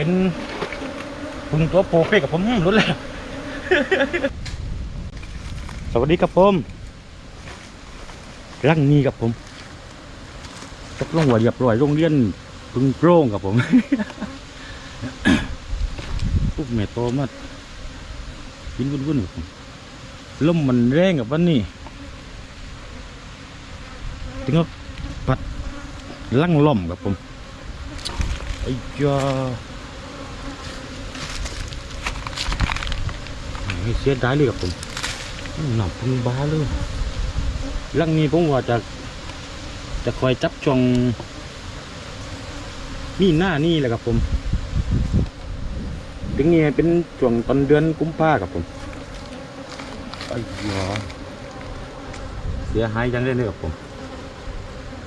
เป็นพึงตัวโปรเฟกกับผมรุ่นแล้ว สวัสดีครับผมรังนี้กับผมตกลงว่าเรียบร้อยโรงเรียนพึงโปร่งกับผมปุ๊บแม่โตมากินวุ่นๆกับผมลมมันแรงกับวันนี้ถึงกับพัดลั่งล่มกับผมไอ้ยา เสียดายเลยกับผมหนักพึ่งบ้าเลยลังนี้ผมว่าจะ จะคอยจับจองนี่หน้านี่แหละครับผม ถึงเงี้ยเป็นช่วงตอนเดือนกุมภาครับผมไอ้ยาเสียหายยังได้เลยครับผม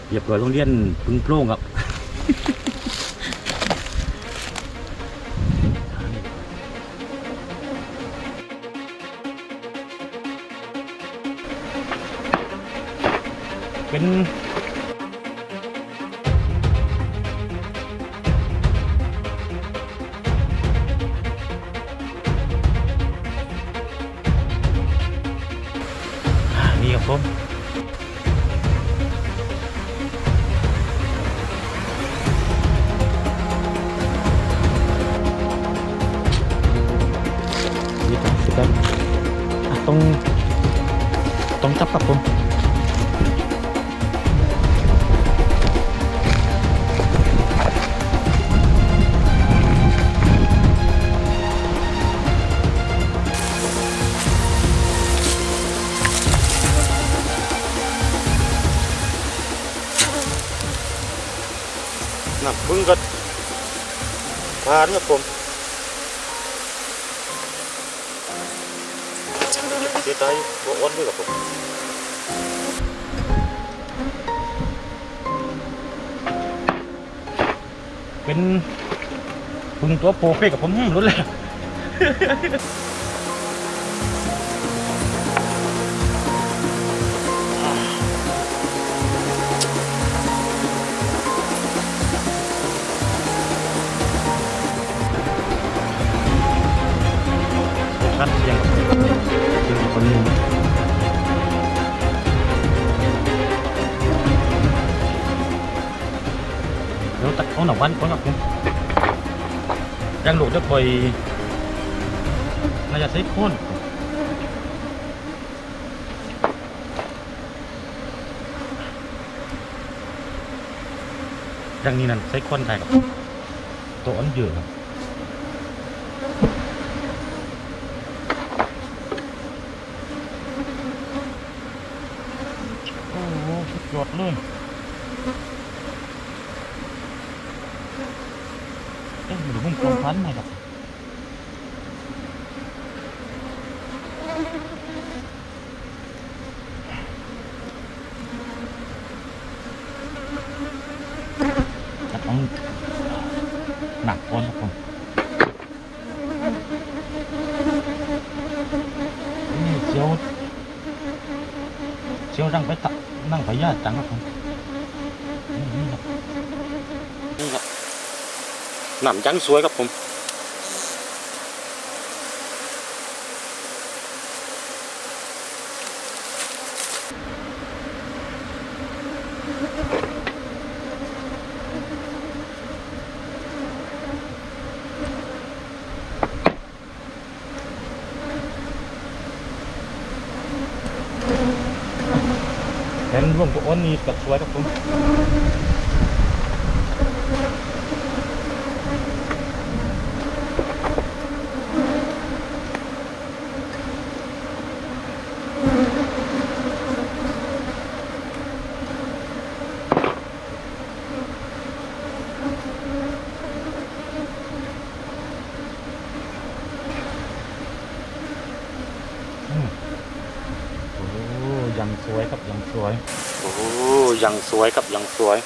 เหยียบร้อยโรงเรียนพึ่งโพร่งครับ นอ่านี่ครับผมนี่ครับสิครับอะต้องต้องจับครับผม นักพึ่งก็ทานครับผมเสียใจตัวอ้วนด้วยครับผมเป็นพึ่งตัวโปรเฟกกับผมรุ่นแล้ว เป็นคนเดี๋ยวตัดเขาหน่อวันก่อนครับผมยังหลุดจะปล่อยน่าจะใช้คนยังนี้นั่นใช้คนไทยครับตัวอันเยอะครับ โอ้ โหสุดยอดเลยเอ๊ะหรือผมกลมพันไหมครับต้องหนักก่อนครับผมนี่เจียว เชียวนั่งไปตะนั่งไป ญาตจังครับผมนี่ครับหนำจังสวยครับผม เห็นร่วมกับอ้นนี่กับสวยครับผม วยกับยังสวย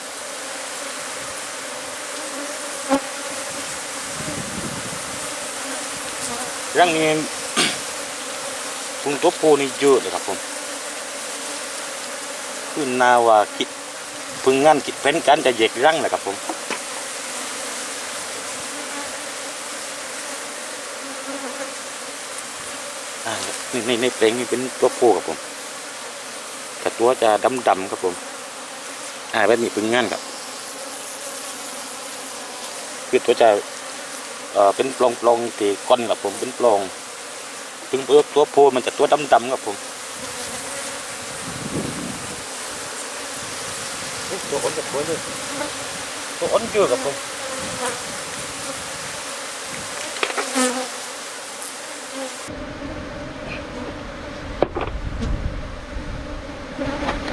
เรื่องนี้คุณทบโพนี่เยอะเลยครับผมคือนาวากิดพึงงานกิดเพ้นกันจะเย็กร่างละครับผมนี่ในในเพลงนี้เป็นตัวโพครับผมแต่ตัวจะดำๆครับผม อ่าแบบนี้เป็นงานครับคือตัวจะเอ่อเป็นปลองปลองๆตีก้อนครับผมเป็นปลองถึงตัวตัวผู้มันจะตัวดำดำๆครับผมเฮ้ยตัวอ้นกับตัวเลยตัวอ้นเยอะครับผม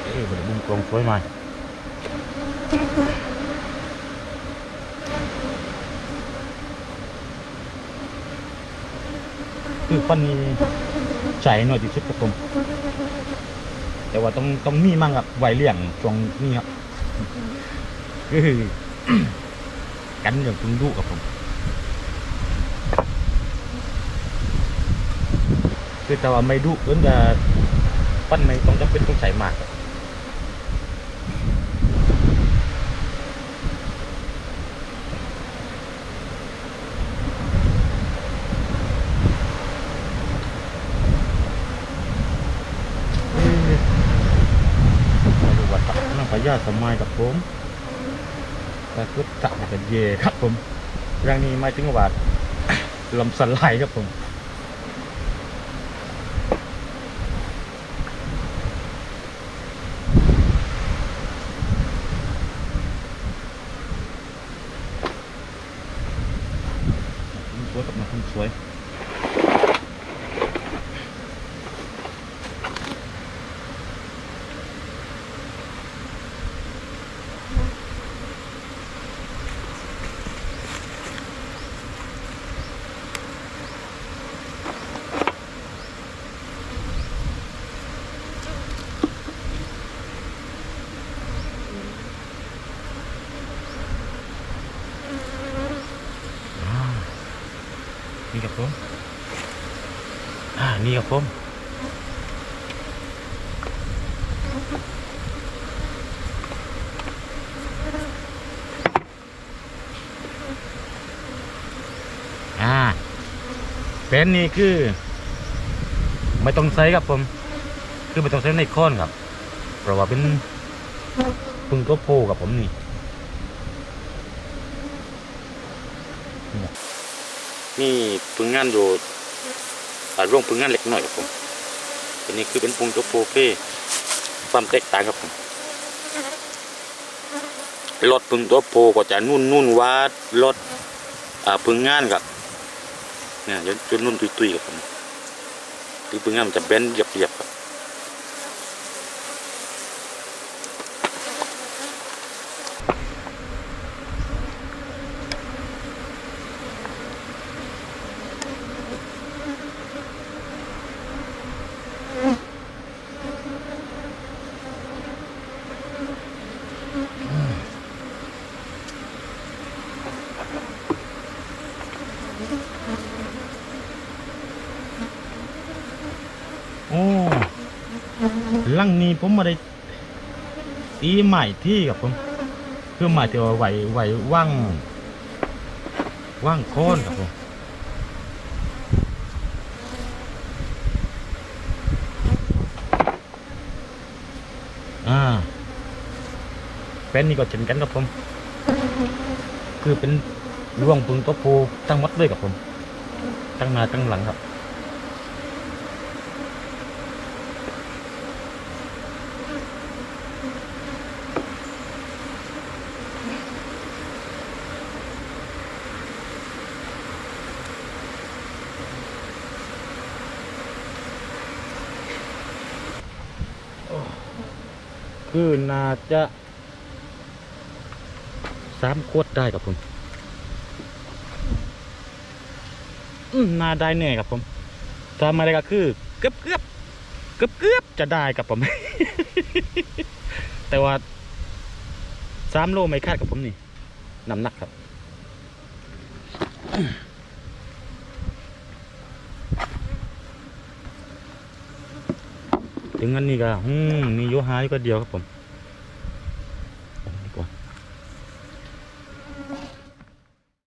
เอ้ยบไดมุมกลองสวยไหม คือฟันนี้ใจหน่อยที่ชุดครับผมแต่ว่าต้องต้องมีมั่งครับไวเลี่ยงช่วงนี้ครับคือกันอย่างพึงดุกับผมคือแต่ว่าไม่ดุเกินจะปั้นไม่ต้องจำเป็นต้องใส่มากครับ มาดูวัดตักนั่งพญาสมัยกับผมแต่ก็ตักกันเย่ครับผมเรื่องนี้ไมาถึงว่าลำสไลด์ครับผม สวยกับมาคุณสวย อ่านี่ ครับผมอ่านี่ครับผมอ่าเป็นนี่คือ ไม่ต้องใช้ครับผม คือไม่ต้องใช้ในค้อนครับ เพราะว่าเป็นพึ่งก็โพกับผมนี่ นี่พึ่งงานอยู่อ่าร่วงพึ่งงานเล็กหน่อยครับผมอันนี้คือเป็นพุงตัวโปเป้ความแตกต่างครับผมรถพึ่งตัวโปก็จะนุ่นนุ่นวาดรถอ่าพึ่งงานครับเนี่ยจนนุ่นตุยตุยๆครับผมที่พึ่งงานมันจะแบนเหยียบเหยียบๆครับ ลังนี้ผมมาได้ตีใหม่ที่ครับผมคือหมายถึงไหวไหวว่างว่างโค่นครับผมอ่าเป็นนี่ก็เช่นกันครับผม คือเป็นร่วงปึงตัวปูทั้งหมดเลยครับผมทั้งหน้าทั้งหลังครับ คือน่าจะสามขวดได้ครับผมอืมน่าได้แน่ครับผมถ้าไม่ได้ก็คือเกือบเกือบเกือบเกือบจะได้ครับผม แต่ว่าสามโลไม่คาดกับผมนี่น้ำหนักครับ ถึงอันนี้ก็อืมนี่โยหาอยู่ก็เดียวครับผม